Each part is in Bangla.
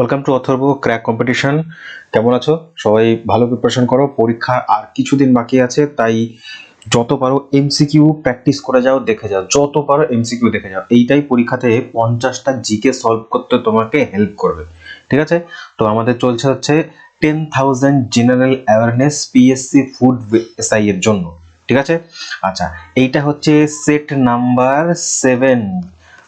Welcome to Atharva crack competition কেমন আছো? সবাই ভালো প্রিপারেশন করো। পরীক্ষা আর কিছুদিন বাকি আছে, তাই যত পারো এমসিকিউ প্র্যাকটিস করে যাও, দেখে যাও। যত পারো এমসিকিউ দেখে যাও। এইটাই পরীক্ষাতে পঞ্চাশটা জিকে সলভ করতে তোমাকে হেল্প করবে। ঠিক আছে? তো আমাদের চলছে হচ্ছে ten thousand general awareness PSC food SI এর জন্য। ঠিক আছে? আচ্ছা এইটা হচ্ছে সেট নাম্বার সেভেন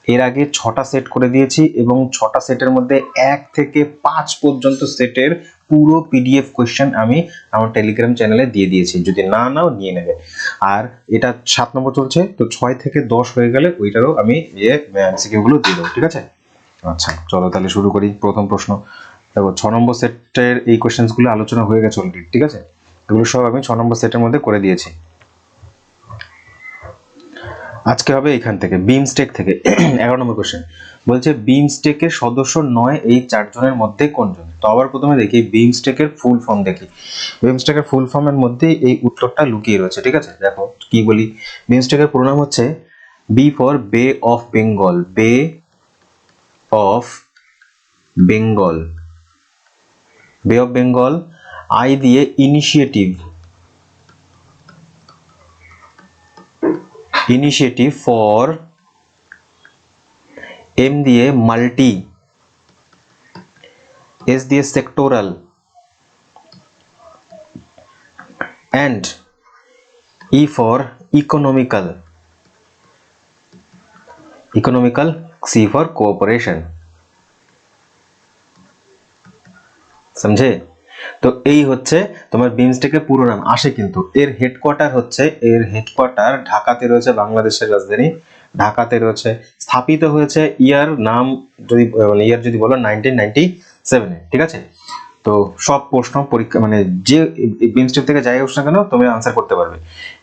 এর আগে ছটা সেট করে দিয়েছি এবং ছটা সেটের মধ্যে এক থেকে পাঁচ পর্যন্ত সেটের পুরো পিডিএফ কোয়েশ্চেন আমি আমার টেলিগ্রাম চ্যানেলে দিয়ে দিয়েছি। যদি না নাও, নিয়ে নেবে। আর এটা সাত নম্বর চলছে, তো ছয় থেকে দশ হয়ে গেলে ওইটারও আমি ইয়ে দিয়ে দেবো, ঠিক আছে? আচ্ছা চলো তাহলে শুরু করি প্রথম প্রশ্ন। দেখো, ছ নম্বর সেটের এই কোয়েশ্চেন্সগুলো আলোচনা হয়ে গেছে অলরেডি ঠিক আছে? এগুলো সব আমি ছ নম্বর সেটের মধ্যে করে দিয়েছি। আজকে হবে এখান থেকে বিমস্টেক থেকে। এগারো নম্বর কোশ্চেন বলছে বিমস্টেকের সদস্য নয়, এই চারজনের মধ্যে কোনজন? তো আবার প্রথমে দেখি বিমস্টেকের ফুল ফর্ম দেখি। বিমস্টেকের ফুল ফর্মের মধ্যে এই উত্তরটা লুকিয়ে রয়েছে, ঠিক আছে? দেখো, কি বলি? বিমস্টেকের পুরো নাম হচ্ছে B for Bay of Bengal Bay of Bengal Bay of Bengal I দিয়ে ইনিশিয়েটিভ ইনিশিয়েটিভ ফর এম দিয়ে মাল্টি এস দিয়ে sectoral and E for economical economical C for cooperation সমঝে তো এই হচ্ছে তোমার বিমস্টেকের পুরো নাম। আসে কিন্তু, এর হেডকোয়ার্টার হচ্ছে, এর হেডকোয়ার্টার ঢাকাতে রয়েছে বাংলাদেশের রাজধানী। ঢাকাতে রয়েছে, স্থাপিত হয়েছে ইয়ার নাম যদি মানে ইয়ার যদি বলো নাইনটিন নাইনটি সেভেনে ঠিক আছে? তো সব প্রশ্ন পরীক্ষা মানে যে বিমস্টেক থেকে যাই হোক না কেন, তুমি আনসার করতে পারবে।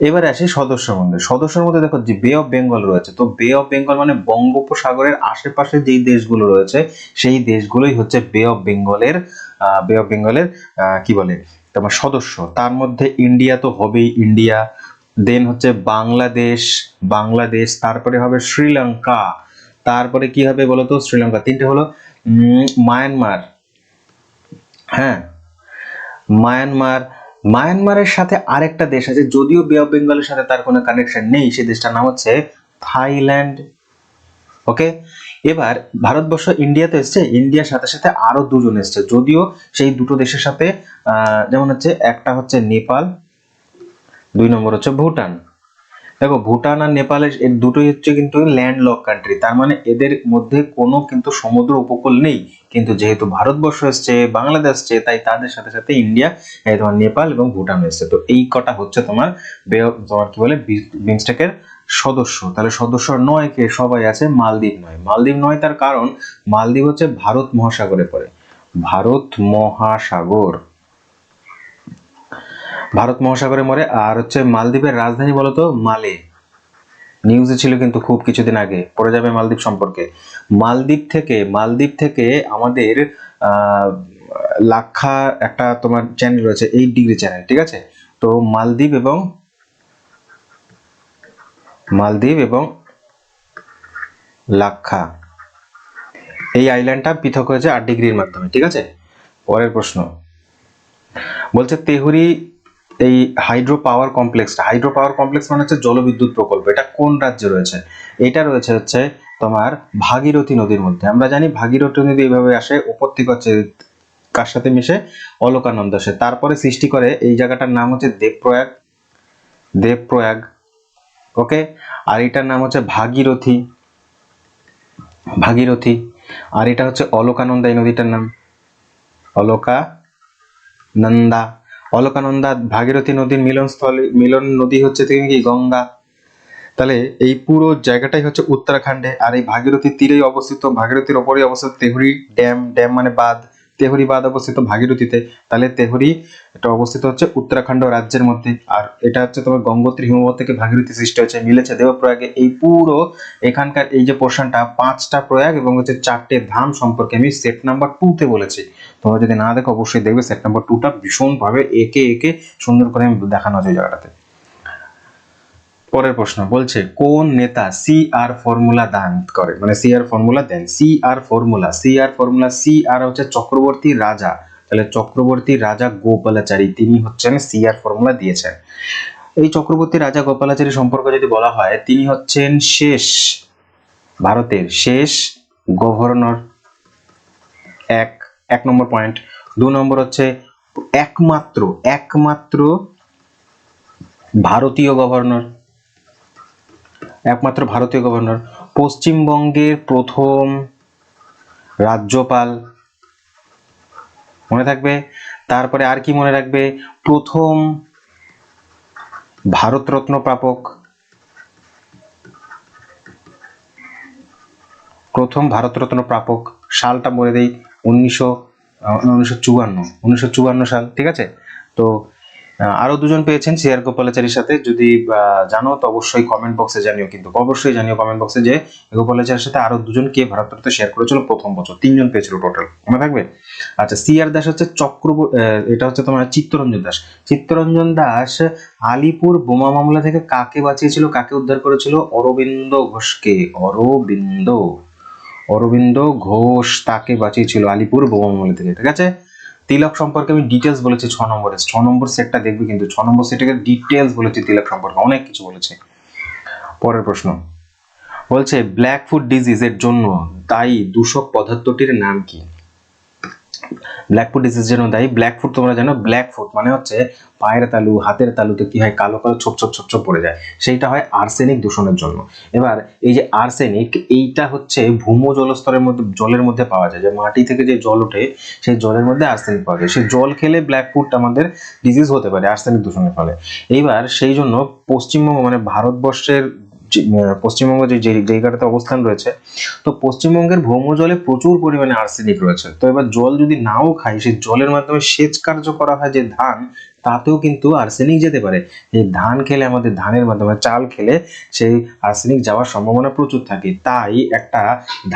এবারে আসি সদস্যের মধ্যে। সদস্যের মধ্যে দেখো যে বে অফ বেঙ্গল রয়েছে। তো বে অফ বেঙ্গল মানে বঙ্গোপসাগরের আশেপাশে যেই দেশগুলো রয়েছে, সেই দেশগুলোই হচ্ছে বে অফ বেঙ্গলের বে অফ বেঙ্গলের কি বলে? তোমার সদস্য। তার মধ্যে ইন্ডিয়া তো হবেই ইন্ডিয়া দেন হচ্ছে বাংলাদেশ বাংলাদেশ, তারপরে হবে শ্রীলঙ্কা। তারপরে কি হবে বলতো? শ্রীলঙ্কা। তিনটে হলো মায়ানমার হ্যাঁ। মায়ানমার, মায়ানমারের সাথে আরেকটা দেশ আছে, যদিও বে অফ বেঙ্গলের সাথে তার কোনো কানেকশন নেই সেই দেশটার নাম হচ্ছে থাইল্যান্ড। ওকে? এবার ভারতবর্ষ ইন্ডিয়াতে এসছে, ইন্ডিয়ার সাথে সাথে আরও দুজন এসছে, যদিও সেই দুটো দেশের সাথে যেমন হচ্ছে একটা হচ্ছে নেপাল, দুই নম্বর হচ্ছে ভুটান। দেখো, ভুটান আর নেপালের দুটোই হচ্ছে কিন্তু ল্যান্ড লক কান্ট্রি তার মানে এদের মধ্যে কোনো কিন্তু সমুদ্র উপকূল নেই। কিন্তু যেহেতু ভারতবর্ষ এসছে, বাংলাদেশ এসছে, তাই তাদের সাথে সাথে ইন্ডিয়া তোমার নেপাল এবং ভুটান এসছে। তো এই কটা হচ্ছে তোমার তোমার কি বলে বিমস্টেকের সদস্য। তাহলে সদস্য নয় কে? সবাই আছে মালদ্বীপ নয়। মালদ্বীপ নয় তার কারণ, মালদ্বীপ হচ্ছে ভারত মহাসাগরে পড়ে। ভারত মহাসাগর। ভারত মহাসাগরে মরে, আর হচ্ছে মালদ্বীপের রাজধানী বলতো মালে। নিউজে ছিল কিন্তু খুব কিছুদিন আগে। পড়ে যাবে মালদ্বীপ সম্পর্কে। মালদ্বীপ থেকে মালদ্বীপ থেকে আমাদের লাক্ষা একটা তোমার চ্যানেল রয়েছে এইট ডিগ্রি চ্যানেল ঠিক আছে? তো মালদ্বীপ এবং মালদ্বীপ এবং লাক্ষা, এই আইল্যান্ডটা পৃথক হয়েছে আট ডিগ্রির মাধ্যমে, ঠিক আছে? পরের প্রশ্ন। বলছে তেহুরি এই হাইড্রো পাওয়ার কমপ্লেক্সটা হাইড্রো পাওয়ার কমপ্লেক্স মানে হচ্ছে জলবিদ্যুৎ প্রকল্প, এটা কোন রাজ্যে রয়েছে? এটা রয়েছে হচ্ছে তোমার ভাগীরথী নদীর মধ্যে। আমরা জানি ভাগীরথী নদী এইভাবে আসে উপর থেকে হচ্ছে কার সাথে মিশে? অলকানন্দ আসে তারপরে সৃষ্টি করে এই জায়গাটার নাম হচ্ছে দেবপ্রয়াগ দেবপ্রয়াগ, ওকে? আর এটার নাম হচ্ছে ভাগীরথী ভাগীরথী। আর এটা হচ্ছে অলকানন্দা, এই নদীটার নাম। অলকা নন্দা অলকানন্দা ভাগীরথী নদীর মিলনস্থলে, মিলন নদী হচ্ছে থেকে কি গঙ্গা। তাহলে এই পুরো জায়গাটাই হচ্ছে উত্তরাখণ্ডে, আর এই ভাগীরথীর তীরেই অবস্থিত। ভাগীরথীর ওপরেই অবস্থিত তেহরি ড্যাম ড্যাম মানে বাঁধ। তেহরি বাঁধ অবস্থিত ভাগীরথীতে, তাহলে তেহরি এটা অবস্থিত হচ্ছে উত্তরাখণ্ড রাজ্যের মধ্যে। আর এটা হচ্ছে তোমার গঙ্গোত্রী হিমবাহ থেকে ভাগীরথী সৃষ্টি হয়েছে, মিলেছে দেবপ্রয়াগে। এই পুরো এখানকার এই যে পোর্শনটা পাঁচটা প্রয়াগ এবং হচ্ছে চারটে ধাম সম্পর্কে আমি সেট নাম্বার টু তে বলেছি। তোমরা যদি না দেখো, অবশ্যই দেখবে সেট নাম্বার টুটা ভীষণভাবে একে একে সুন্দর করে আমি দেখানো আছে জায়গাটাতে। পরের প্রশ্ন বলছে, কোন নেতা সি আর ফর্মুলা দান করে? মানে সি আর ফর্মুলা দেন। C R formula C R formula C R হচ্ছে চক্রবর্তী রাজা। তাহলে চক্রবর্তী রাজা গোপালাচারী, তিনি হচ্ছেন সি আর ফর্মুলা দিয়েছেন। এই চক্রবর্তী রাজা গোপালাচারী সম্পর্কে যদি বলা হয়, তিনি হচ্ছেন শেষ, ভারতের শেষ গভর্নর এক এক নম্বর পয়েন্ট দু নম্বর হচ্ছে, একমাত্র একমাত্র ভারতীয় গভর্নর একমাত্র ভারতীয় গভর্নর। পশ্চিমবঙ্গের প্রথম রাজ্যপাল মনে থাকবে? তারপরে আর কি মনে রাখবে? প্রথম ভারতরত্ন প্রাপক। প্রথম ভারতরত্ন প্রাপক। সালটা বলে দেই উনিশশো উনিশশো চুয়ান্ন। উনিশশো চুয়ান্ন সাল, ঠিক আছে? তো আরও দুজন পেয়েছেন সিআর গোপালাচারীর সাথে। যদি জানো, তো অবশ্যই কমেন্ট বক্সে জানিও কিন্তু। অবশ্যই জানিও কমেন্ট বক্সে যে গোপালাচারীর সাথে আরও দুজন কে ভারতরত্ন শেয়ার করেছিল প্রথম বছর। তিনজন পেয়েছিল টোটাল মনে থাকবে? আচ্ছা সিআর দাস হচ্ছে চক্র এটা হচ্ছে তোমার চিত্তরঞ্জন দাস। চিত্তরঞ্জন দাস আলিপুর বোমা মামলা থেকে কাকে বাঁচিয়েছিল, কাকে উদ্ধার করেছিল? অরবিন্দ ঘোষকে। অরবিন্দ। অরবিন্দ ঘোষ তাকে বাঁচিয়েছিল আলিপুর বোমা মামলা থেকে, ঠিক আছে? তিলক সম্পর্কে আমি ডিটেলস বলেছি ছ নম্বরে। ছ নম্বর সেটটা দেখবে কিন্তু, ছ নম্বর সেটে ডিটেলস বলেছি তিলক সম্পর্কে, অনেক কিছু বলেছে। পরের প্রশ্ন, বলছে ব্ল্যাক ফুড ডিজিজ এর জন্য দায়ী দূষক পদার্থটির নাম কি? ব্ল্যাক ফুড ডিজিজ জন্য দায়ী ব্ল্যাক ফুড তোমরা জানো ব্ল্যাক ফুড মানে হচ্ছে পায়ের তালু, হাতের তালুতে কি হয়, কালো কালো ছোপ ছোপ ছোপ ছোপ পড়ে যায়। সেইটা হয় আর্সেনিক দূষণের জন্য। এবার এই যে আর্সেনিক এইটা হচ্ছে ভূম জলস্তরের মধ্যে, জলের মধ্যে পাওয়া যায়। যে মাটি থেকে যে জল ওঠে, সেই জলের মধ্যে আর্সেনিক পাওয়া যায়। সেই জল খেলে ব্ল্যাক ফুড আমাদের ডিজিজ হতে পারে আর্সেনিক দূষণের ফলে। এইবার সেই জন্য পশ্চিমবঙ্গ মানে ভারতবর্ষের পশ্চিমবঙ্গ যে জায়গাটাতে অবস্থান রয়েছে, তো পশ্চিমবঙ্গের ভৌম জলে প্রচুর পরিমাণে আর্সেনিক রয়েছে। তো এবার জল যদি নাও খাই, সেই জলের মাধ্যমে সেচ কার্য করা হয় যে ধান, তাতেও কিন্তু আর্সেনিক যেতে পারে। এই ধান খেলে আমাদের ধানের মাধ্যমে, চাল খেলে সেই আর্সেনিক যাওয়ার সম্ভাবনা প্রচুর থাকে। তাই একটা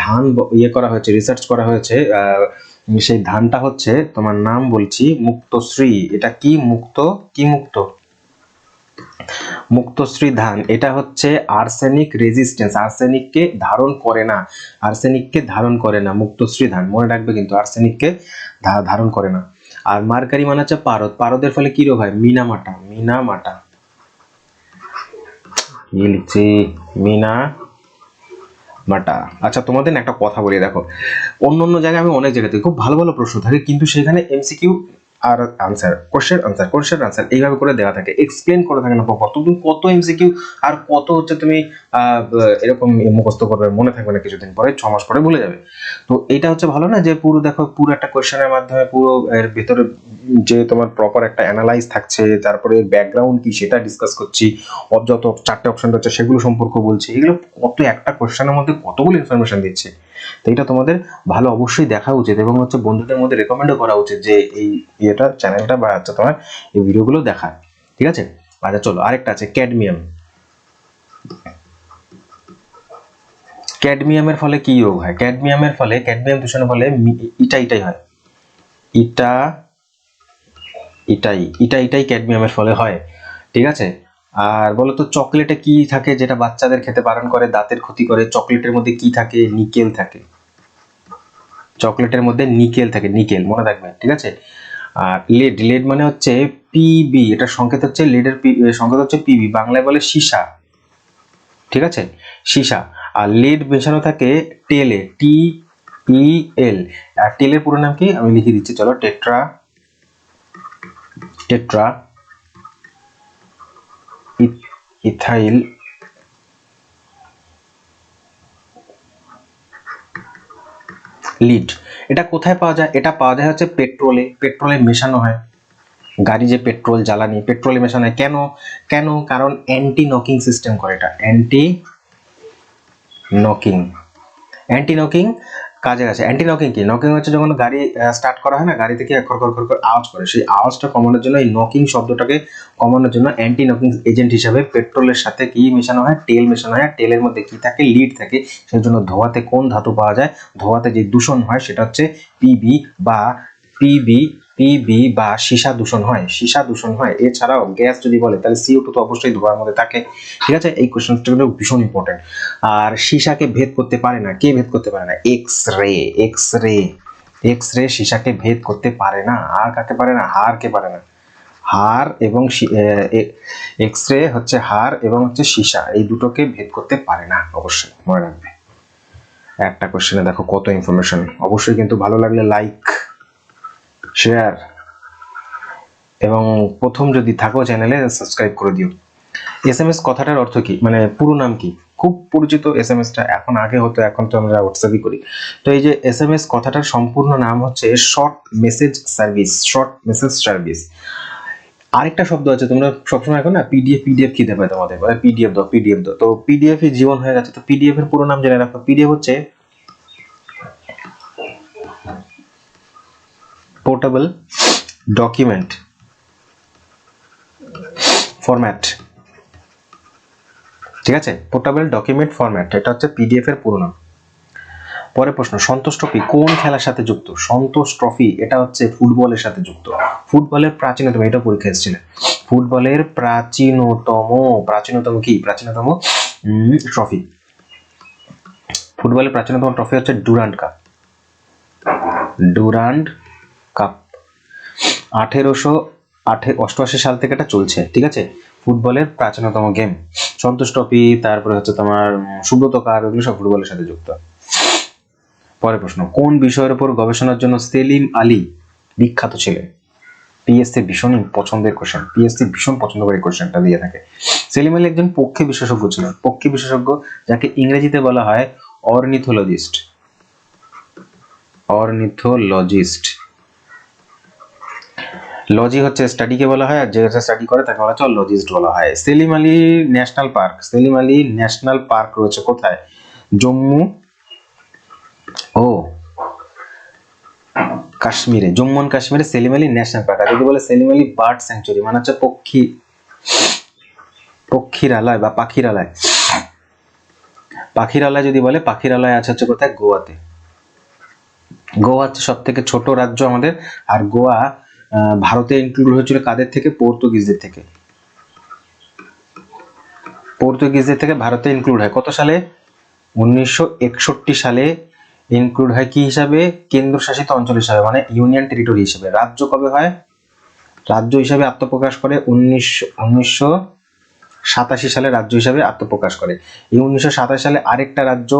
ধান ইয়ে করা হয়েছে রিসার্চ করা হয়েছে সেই ধানটা হচ্ছে, তোমার নাম বলছি, মুক্তশ্রী। এটা কি মুক্ত? কি মুক্ত? মুক্তশ্রী ধান, এটা হচ্ছে আর্সেনিক রেজিস্ট্যান্স আর্সেনিককে ধারণ করে না, আর্সেনিককে ধারণ করে না, মুক্তশ্রী ধান, মনে রাখবে কিন্তু আর্সেনিককে ধারণ করে না। আর মার্কারি মানে হচ্ছে পারদ, পারদের ফলে কি রোগ হয়? মিনামাটা মিনামাটা। কি লিখছি? মিনা মাটা আচ্ছা তোমাদের একটা কথা বলি, দেখো। অন্য অন্য জায়গায় আমি অনেক জায়গাতে খুব ভালো ভালো প্রশ্ন থাকে, কিন্তু সেখানে এমসিকিউ আর answer question answer question answer এইভাবে করে দেওয়া থাকে এক্সপ্লেন করে থাকে না কত তুমি কত এমসিকিউ আর কত হচ্ছে তুমি এরকম মুখস্থ করবে, মনে থাকবে না কিছুদিন পরে, ছ মাস পরে ভুলে যাবে। তো এটা হচ্ছে ভালো না যে পুরো দেখো, পুরো একটা কোশ্চেনের মাধ্যমে পুরো এর ভেতরে যে তোমার প্রপার একটা অ্যানালাইজ থাকছে, তারপরে ব্যাকগ্রাউন্ড কি সেটা ডিসকাস করছি যত চারটে অপশন রয়েছে সেগুলো সম্পর্ক বলছি, এগুলো কত একটা কোশ্চেনের মধ্যে কতগুলো ইনফরমেশন দিচ্ছে। তো এটা তোমাদের ভালো অবশ্যই দেখা উচিত এবং হচ্ছে বন্ধুদের মধ্যে রেকমেন্ডও করা উচিত যে এই ইয়েটা চ্যানেলটা বা হচ্ছে তোমার এই ভিডিওগুলো দেখা ঠিক আছে? আচ্ছা চলো, আরেকটা আছে ক্যাডমিয়াম ক্যাডমিয়ামের ফলে কি রোগ হয়? ক্যাডমিয়ামের ফলে ক্যাডমিয়াম দূষণের ফলে ইটা ইটাই হয়। ইটা, ইটাই ইটা ইটাই ক্যাডমিয়ামের ফলে হয়। ঠিক আছে? আর বলো তো চকলেটে কি থাকে যেটা বাচ্চাদের খেতে বারণ করে, দাঁতের ক্ষতি করে? চকলেটের মধ্যে কি থাকে? নিকেল থাকে। চকলেটের মধ্যে নিকেল থাকে, নিকেল, মনে রাখবে ঠিক আছে? আর লেড লেড মানে হচ্ছে পিবি এটা সংকেত হচ্ছে লেডের সংকেত হচ্ছে পিবি বাংলায় বলে সীসা, ঠিক আছে? সীসা। আর লেড মেশানো থাকে টেলে, টি ই এল। আর টেলের পুরো নাম কি? আমি লিখে দিচ্ছি, চলো, টেট্রা টেট্রা ইথাইল লিড এটা কোথায় পাওয়া যায়? এটা পাওয়া যায় হচ্ছে পেট্রোলে। পেট্রোলে মেশানো হয়। গাড়ি যে পেট্রোল জ্বালানি, পেট্রোলে মেশানো হয়। কেন? কেন? কারণ অ্যান্টি নকিং সিস্টেম করে এটা। অ্যান্টি নকিং অ্যান্টি নকিং কাজে আছে। অ্যান্টি নকিং কি? নকিং হচ্ছে যখন গাড়ি স্টার্ট করা হয় না গাড়ি থেকে খর খর খর আওয়াজ করে? সেই আওয়াজটা কমানোর জন্য এই নকিং শব্দটাকে কমানোর জন্য অ্যান্টি নকিং এজেন্ট হিসাবে পেট্রোলের সাথে কি মেশানো হয়? তেল মেশানো হয়। তেলের মধ্যে কি থাকে? লিড থাকে। সেই জন্য ধোয়াতে কোন ধাতু পাওয়া যায়? ধোয়াতে যে দূষণ হয়, সেটা হচ্ছে পিবি বা পিবি পিবি বা সীসা দূষণ হয়, সীসা দূষণ হয়। এছাড়াও গ্যাস যদি বলে, তাহলে সিও টু তো অবশ্যই ধোঁয়ার মধ্যে থাকে। ঠিক আছে? এই কোশ্চেনটা কিন্তু ভীষণ ইম্পর্টেন্ট আর সীসাকে ভেদ করতে পারে না। কে ভেদ করতে পারে না? X ray X ray X ray সীসাকে ভেদ করতে পারে না। আর কাকে পারে না হারকে পারে না। হার এবং এক্স রে হচ্ছে হার এবং হচ্ছে সীসা। এই দুটোকে ভেদ করতে পারে না, অবশ্যই। মনে রাখবে। একটা কোশ্চেনে দেখো কত ইনফরমেশন অবশ্যই কিন্তু ভালো লাগলে লাইক শেয়ার এবং প্রথম যদি থাকো চ্যানেলে সাবস্ক্রাইব করে দিও। এস এম এস কথাটার অর্থ কি? মানে পুরো নাম কি? খুব পরিচিত এস এম এসটা এখন আগে হতো, এখন তো আমরা হোয়াটসঅ্যাপই করি। তো এই যে এস এম এস কথাটার সম্পূর্ণ নাম হচ্ছে short message service short message service আরেকটা শব্দ আছে, তোমরা সবসময় এখন না পিডিএফ পিডিএফ খিদে পায় তোমাদের। পিডিএফ দাও পিডিএফ দাও। তো পিডিএফ জীবন হয়ে গেছে, তো পিডিএফ এর পুরো নাম জেনে রাখো। পিডিএফ হচ্ছে পোর্টেবল ডকুমেন্ট ফরম্যাট ঠিক আছে? পোর্টেবল ডকুমেন্ট ফরম্যাট এটা হচ্ছে পিডিএফ এর পুরো নাম পরের প্রশ্ন, সন্তোষ ট্রফি কোন খেলার সাথে যুক্ত? সন্তোষ ট্রফি এটা হচ্ছে ফুটবলের সাথে যুক্ত। ফুটবলের প্রাচীনতম, এটা পরীক্ষা এসেছিল। ফুটবলের প্রাচীনতম প্রাচীনতম কি? প্রাচীনতম ট্রফি ফুটবলের প্রাচীনতম ট্রফি হচ্ছে ডুরান্ড কাপ ডুরান্ড কাপ। আঠেরোশো আঠে, অষ্টআশি সাল থেকে এটা চলছে, ঠিক আছে? ফুটবলের প্রাচীনতম গেম সন্তোষ ট্রফি, তারপরে হচ্ছে তোমার সুব্রত কাপ এগুলো সব ফুটবলের সাথে যুক্ত। পরের প্রশ্ন, কোন বিষয়ের উপর গবেষণার জন্য সেলিম আলী বিখ্যাত ছিলেন? পিএসসি ভীষণ পছন্দের কোশ্চেন পিএসসি ভীষণ পছন্দ করে কোশ্চেনটা দিয়ে থাকে। সেলিম আলী একজন পক্ষী বিশেষজ্ঞ ছিলেন। পক্ষী বিশেষজ্ঞ যাকে ইংরেজিতে বলা হয় অর্নিথোলজিস্ট। অর্নিথোলজিস্ট। লজি হচ্ছে স্টাডিকে বলা হয়, আর যে স্টাডি করে তাকে বলা হচ্ছে লজিস্ট বলা হয়। Salim Ali national park Salim Ali national park রয়েছে কোথায়? জম্মু, ও, কাশ্মীরে, জম্মু অ্যান্ড কাশ্মীরে সেলিম আলী ন্যাশনাল পার্ক যদি বলে সেলিম আলী বার্ড স্যাংচুরি মানে হচ্ছে পক্ষী, পক্ষীরালয় বা পাখিরালয়। পাখিরালয় যদি বলে, পাখিরালয় আছে হচ্ছে কোথায়? গোয়াতে। গোয়া হচ্ছে সব থেকে ছোট রাজ্য আমাদের, আর গোয়া ভারতে ইনক্লুড হয়েছিল কাদের থেকে? পর্তুগিজদের থেকে। পর্তুগিজদের থেকে ভারতে ইনক্লুড হয়। কত সালে? উনিশশো একষট্টি সালে ইনক্লুড হয় কি হিসাবে? কেন্দ্রশাসিত অঞ্চল হিসাবে মানে ইউনিয়ন টেরিটরি হিসাবে। রাজ্য কবে হয়? রাজ্য হিসাবে আত্মপ্রকাশ করে উনিশশো উনিশশো সাতাশি সালে রাজ্য হিসাবে আত্মপ্রকাশ করে। এই উনিশশো সাতাশি সালে আরেকটা রাজ্য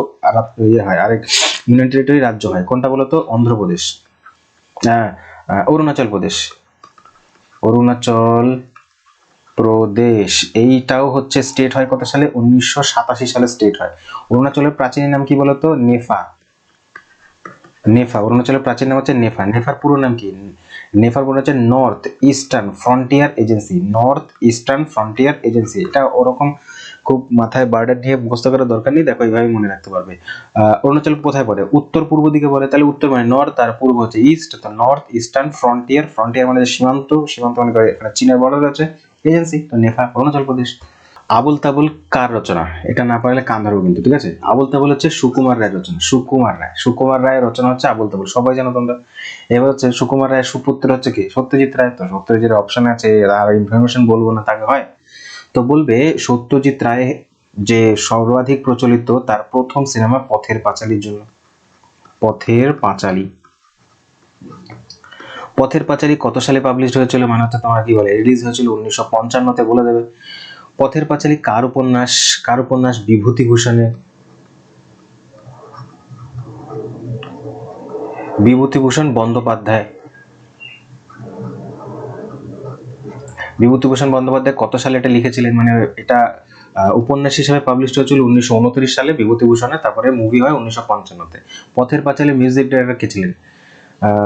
ইয়ে হয়, আরেক ইউনিয়ন টেরিটরি রাজ্য হয়। কোনটা বলতো? অন্ধ্রপ্রদেশ। হ্যাঁ অরুণাচল প্রদেশ। অরুণাচল প্রদেশ। এইটাও হচ্ছে স্টেট হয় কত সালে? উনিশশো সাতাশি সালে স্টেট হয়। অরুণাচলের প্রাচীন নাম কি বলতো? নেফা। নেফা। অরুণাচলের প্রাচীন নাম হচ্ছে নেফা। নেফার পুরো নাম কি? নেফার পুরো হচ্ছে north eastern frontier agency north eastern frontier agency এটা ওরকম খুব মাথায় বার্ডার নিয়ে মুখস্থ করার দরকার নেই। দেখো এইভাবে মনে রাখতে পারবে। অরুণাচল কোথায় পড়ে? উত্তর পূর্ব দিকে পড়ে। তাহলে উত্তর মানে নর্থ আর পূর্ব হচ্ছে ইস্ট তো নর্থ ইস্টার্ন ফ্রন্টিয়ার ফ্রন্টিয়ার মানে সীমান্ত সীমান্ত মানে চীনের বর্ডার আছে। এজেন্সি তো নেফা, অরুণাচল প্রদেশ। আবুল তাবুল কার রচনা? এটা না পারলে কান ধরবো কিন্তু, ঠিক আছে? আবুল তাবুল হচ্ছে সুকুমার রায় রচনা। সুকুমার রায়, সুকুমার রায়ের রচনা হচ্ছে আবুল তাবুল। সবাই জানো তোমরা? এবার হচ্ছে সুকুমার রায়ের সুপুত্র হচ্ছে কি? সত্যজিৎ রায়। তো সত্যজিৎ অপশন আছে, আর ইনফরমেশন বলব না, তাকে হয় তো বলবে, সত্যজিৎ রায় যে সর্বাধিক প্রচলিত তার প্রথম সিনেমা পথের পাঁচালীর জন্য। পথের পাঁচালী। পথের পাঁচালী কত সালে পাবলিশ হয়েছিল মানে হচ্ছে তোমার কি বলে? রিলিজ হয়েছিল উনিশশো পঞ্চান্নতে বলে দেবে। পথের পাঁচালী কার উপন্যাস কার উপন্যাস বিভূতিভূষণের? বিভূতিভূষণ বন্দ্যোপাধ্যায়। বিভূতিভূষণ বন্দ্যোপাধ্যায় কত সালে এটা লিখেছিলেন? মানে এটা উপন্যাস হিসেবে পাবলিশ হয়েছিল উনিশশো উনত্রিশ সালে বিভূতিভূষণে তারপরে মুভি হয় উনিশশো পঞ্চান্নতে। পথের পাঁচালী মিউজিক ডাইরেক্টর কে ছিলেন?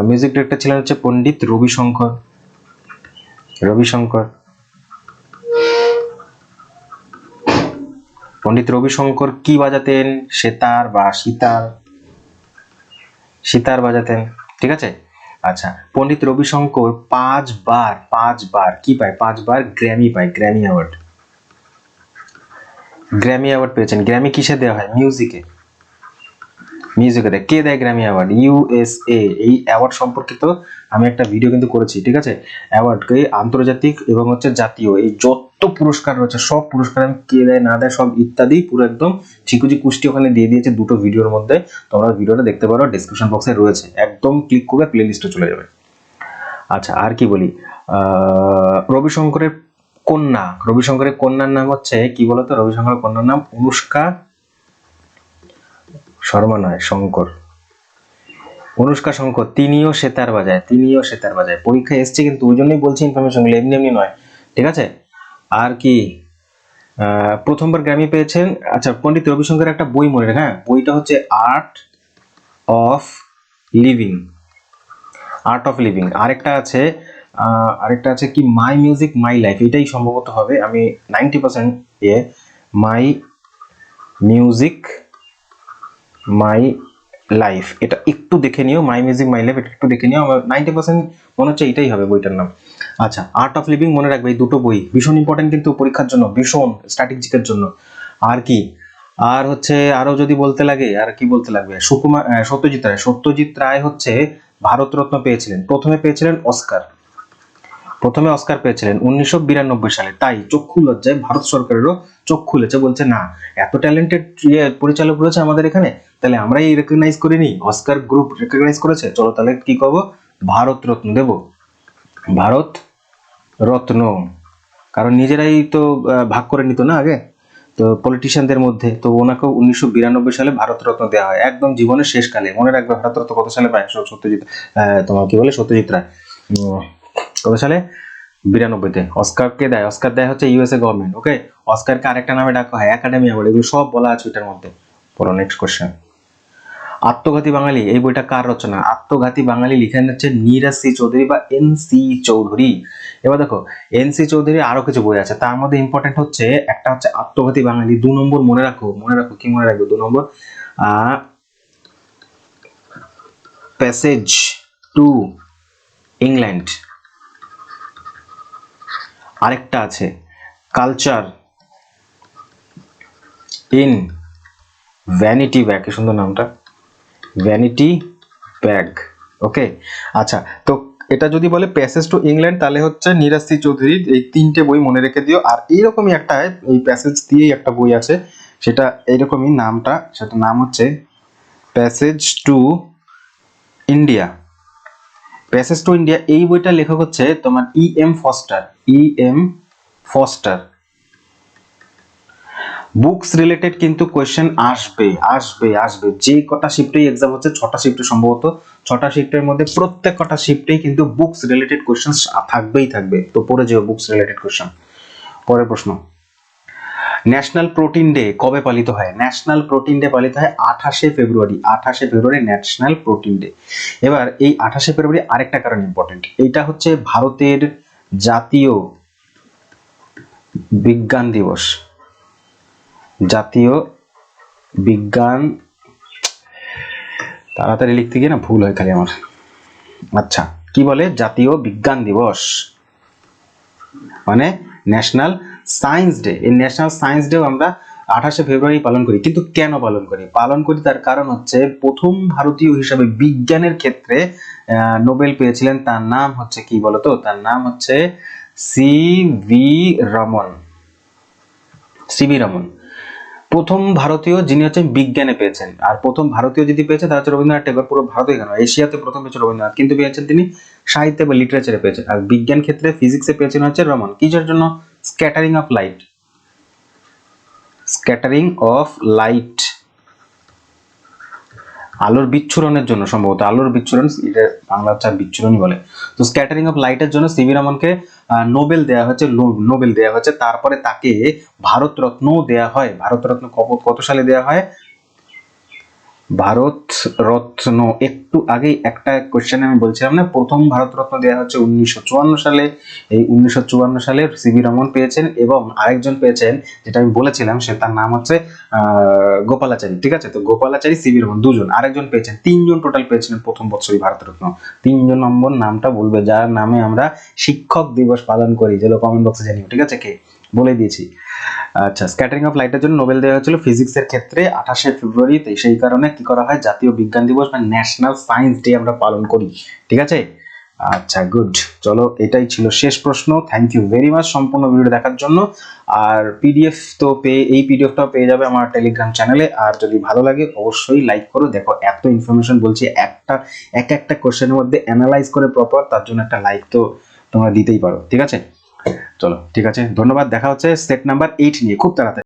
মিউজিক ডিরেক্টর ছিলেন হচ্ছে পণ্ডিত রবিশঙ্কর। রবিশঙ্কর। পণ্ডিত রবিশঙ্কর কি বাজাতেন? সেতার বা সিতার? সিতার বাজাতেন। ঠিক আছে? আচ্ছা পণ্ডিত রবিশঙ্কর পাঁচবার পাঁচবার, কি পায়? পাঁচবার গ্র্যামি পায় গ্র্যামি অ্যাওয়ার্ড গ্র্যামি অ্যাওয়ার্ড পেয়েছেন। গ্র্যামি কিসে দেওয়া হয়? মিউজিকে মিউজিকে দেয়। কে দেয় গ্র্যামি অ্যাওয়ার্ড ইউএসএ এই অ্যাওয়ার্ড সম্পর্কিত আমি একটা ভিডিও কিন্তু করেছি, ঠিক আছে? অ্যাওয়ার্ডকে আন্তর্জাতিক এবং হচ্ছে জাতীয়, এই যত পুরস্কার রয়েছে, সব পুরস্কার আমি কে দেয়, না দেয়, সব ইত্যাদি পুরো একদম চিকুচি কুষ্টি ওখানে দিয়ে দিয়েছে দুটো ভিডিওর মধ্যে। তোমরা ভিডিওটা দেখতে পারো ডিসক্রিপশন বক্সে রয়েছে। একদম ক্লিক করবে প্লে লিস্টে চলে যাবে। আচ্ছা আর কি বলি? রবিশঙ্করের কন্যা, রবিশঙ্করের কন্যার নাম হচ্ছে, কি বলতো? রবিশঙ্করের কন্যার নাম অনুষ্কা শর্মা নয়, শঙ্কর। অনুষ্কা শঙ্কর, তিনিও সেতার বাজায়, তিনিও সেতার বাজায়। পরীক্ষায় এসছে কিন্তু ওই জন্যই বলছি ইনফরমেশনগুলো এমনি এমনি নয়, ঠিক আছে? আর কি প্রথমবার গ্র্যামি পেয়েছেন আচ্ছা পণ্ডিত রবিশঙ্করের একটা বই মনে হ্যাঁ? বইটা হচ্ছে art of living art of living আরেকটা আছে আরেকটা আছে কি মাই মিউজিক মাই লাইফ এটাই সম্ভবত হবে। আমি নাইনটি পার্সেন্ট এ মাই মিউজিক মাই লাইফ এটা একটু দেখে নিও মাই মিউজিক মাই লাইফ এটা একটু দেখে নিও, আমার নাইনটি পার্সেন্ট মনে হচ্ছে এটাই হবে বইটার নাম। আচ্ছা আর্ট অফ লিভিং মনে রাখবে, এই দুটো বই। ভীষণ ইম্পর্টেন্ট কিন্তু পরীক্ষার জন্য, ভীষণ স্ট্র্যাটেজিকের জন্য। আর কি? আর হচ্ছে আরও যদি বলতে লাগে, আর কি বলতে লাগবে? সুকুমার সত্যজিৎ রায়। সত্যজিৎ রায় হচ্ছে ভারতরত্ন পেয়েছিলেন। প্রথমে পেয়েছিলেন অস্কার। প্রথমে অস্কার পেয়েছিলেন উনিশশো বিরানব্বই সালে। তাই চক্ষু লজ্জায় ভারত সরকারেরও চোখ খুলেছে, বলছে, না, এত ট্যালেন্টেড ইয়ে পরিচালক রয়েছে আমাদের এখানে, তাহলে আমরাই রেকগনাইজ করিনি। অস্কার গ্রুপ রেকগনাইজ করেছে। চলো তাহলে কি করব? ভারত রত্ন দেব। ভারত রত্ন। কারণ নিজেরাই তো ভাগ করে নিত না আগে? তো পলিটিশিয়ানদের মধ্যে, তো ওনাকে উনিশশো বিরানব্বই সালে ভারতরত্ন দেওয়া হয়। একদম জীবনের শেষকালে মনে রাখবে ভারতরত্ন কত সালে পায়? সত্যজিৎ তোমার কি বলে? সত্যজিৎ রায়। কত সালে? বিরানব্বইতে। অস্কারকে দেয়, অস্কার দেয় হচ্ছে ইউএসএ গভর্নমেন্ট ওকে অস্কারকে আরেকটা নামে ডাকা হয় একাডেমি অ্যাওয়ার্ড এগুলো সব বলা আছে এটার মধ্যে। পড়ো নেক্সট কোশ্চেন আত্মঘাতী বাঙালি, এই বইটা কার রচনা? আত্মঘাতী বাঙালি লিখেন হচ্ছে নীরাজ সি চৌধুরী বা এন সি চৌধুরী। এবার দেখো, এন সি চৌধুরী আরও কিছু বই আছে, তার মধ্যে ইম্পর্টেন্ট হচ্ছে একটা হচ্ছে আত্মঘাতী বাঙালি, দু নম্বর মনে রাখো মনে রাখো, কি মনে রাখবে? দু নম্বর প্যাসেজ টু ইংল্যান্ড আরেকটা আছে। কালচার ইন ভ্যানিটি ব্যাগ সুন্দর নামটা? ভ্যানিটি ব্যাগ ওকে আচ্ছা তো এটা যদি বলে প্যাসেজ টু ইংল্যান্ড তাহলে হচ্ছে নিরাজ সি চৌধুরীর এই তিনটে বই মনে রেখে দিও। আর এইরকমই একটা এই প্যাসেজ দিয়েই একটা বই আছে, সেটা এইরকমই নামটা সেটা নাম হচ্ছে passage to India passage to India এই বইটার লেখক হচ্ছে তোমার E M Forster E M Forster books related কিন্তু কোয়েশ্চেন আসবে আসবে আসবে। যে কটা শিফটেই এক্সাম হচ্ছে, ছটা শিফটে সম্ভবত। ছটা শিফটের মধ্যে প্রত্যেক কটা শিফটেই কিন্তু বুকস রিলেটেড কোয়েশ্চেন থাকবেই থাকবে। তো পড়ে যেও বুকস রিলেটেড কোয়েশ্চেন পরের প্রশ্ন। ন্যাশনাল প্রোটিন ডে কবে পালিত হয়? ন্যাশনাল প্রোটিন ডে পালিত হয় আঠাশে ফেব্রুয়ারি। আঠাশে ফেব্রুয়ারি ন্যাশনাল প্রোটিন ডে। এবার এই আঠাশে ফেব্রুয়ারি আরেকটা কারণ ইম্পর্টেন্ট এইটা হচ্ছে ভারতের জাতীয় বিজ্ঞান দিবস। জাতীয় বিজ্ঞান তাড়াতাড়ি লিখতে গিয়ে না ভুল হয় খালি আমার। আচ্ছা কি বলে? জাতীয় বিজ্ঞান দিবস। মানে ন্যাশনাল সায়েন্স ডে এই ন্যাশনাল সায়েন্স ডেও আমরা আঠাশে ফেব্রুয়ারি পালন করি। কিন্তু কেন পালন করি? পালন করি তার কারণ হচ্ছে প্রথম ভারতীয় হিসাবে বিজ্ঞানের ক্ষেত্রে নোবেল পেয়েছিলেন তার নাম হচ্ছে কি বলতো? তার নাম হচ্ছে C V Raman C V Raman প্রথম ভারতীয় যিনি হচ্ছেন বিজ্ঞানে পেয়েছেন। আর প্রথম ভারতীয় যদি পেয়েছে, তার হচ্ছে রবীন্দ্রনাথ ঠাকুর, পুরো ভারতে কেন? এশিয়াতে প্রথম পেয়েছে রবীন্দ্রনাথ, কিন্তু পেয়েছেন তিনি সাহিত্যে বা লিটারেচারে পেয়েছেন। আর বিজ্ঞান ক্ষেত্রে ফিজিক্সে পেয়েছেন হচ্ছে রমন। কিসের জন্য? Scattering of light. Scattering of light. আলোর বিচ্ছুরণের জন্য সম্ভবত, আলোর বিচ্ছুরণ, এটা বাংলা হচ্ছে বিচ্ছুরণই বলে। তো স্ক্যাটারিং অফ লাইটের জন্য সিবি রমনকে নোবেল দেওয়া হয়েছে নোবেল দেওয়া হয়েছে। তারপরে তাকে ভারতরত্ন দেওয়া হয়। ভারতরত্ন কত সালে দেওয়া হয়? ভারত রত্ন, একটু আগেই একটা কোয়েশ্চেন আমি বলছিলাম না, প্রথম ভারতরত্ন দেওয়া হচ্ছে উনিশশো চুয়ান্ন সালে। এই উনিশশো চুয়ান্ন সালে সিবি রমন পেয়েছেন এবং আরেকজন পেয়েছেন, যেটা আমি বলেছিলাম, সে তার নাম হচ্ছে গোপালাচারী, ঠিক আছে? তো গোপালাচারী সিবি রমন, দুজন। আরেকজন পেয়েছেন, তিনজন টোটাল পেয়েছিলেন প্রথম বছরই ভারত রত্ন। তিনজন নম্বর নামটা বলবে যার নামে আমরা শিক্ষক দিবস পালন করি, যেগুলো কমেন্ট বক্সে জানিও, ঠিক আছে? কে? বলে দিয়েছি। আচ্ছা স্ক্যাটারিং অফ লাইটের জন্য নোবেল দেওয়া হয়েছিল ফিজিক্সের ক্ষেত্রে আঠাশে ফেব্রুয়ারি সেই কারণে কি করা হয়? জাতীয় বিজ্ঞান দিবস বা ন্যাশনাল সায়েন্স ডে আমরা পালন করি। ঠিক আছে? আচ্ছা গুড চলো, এটাই ছিল শেষ প্রশ্ন। থ্যাংক ইউ ভেরি মাচ সম্পূর্ণ ভিডিও দেখার জন্য। আর পিডিএফ তো পেয়ে, এই পিডিএফটাও পেয়ে যাবে আমার টেলিগ্রাম চ্যানেলে আর যদি ভালো লাগে, অবশ্যই লাইক করো। দেখো, এত ইনফরমেশন বলছি, একটা, এক একটা কোশ্চেনের মধ্যে অ্যানালাইজ করে প্রপার তার জন্য একটা লাইক তো তোমরা দিতেই পারো। ঠিক আছে? চলো। ঠিক আছে ধন্যবাদ দেখা হচ্ছে সেট নাম্বার এইট নিয়ে খুব তাড়াতাড়ি।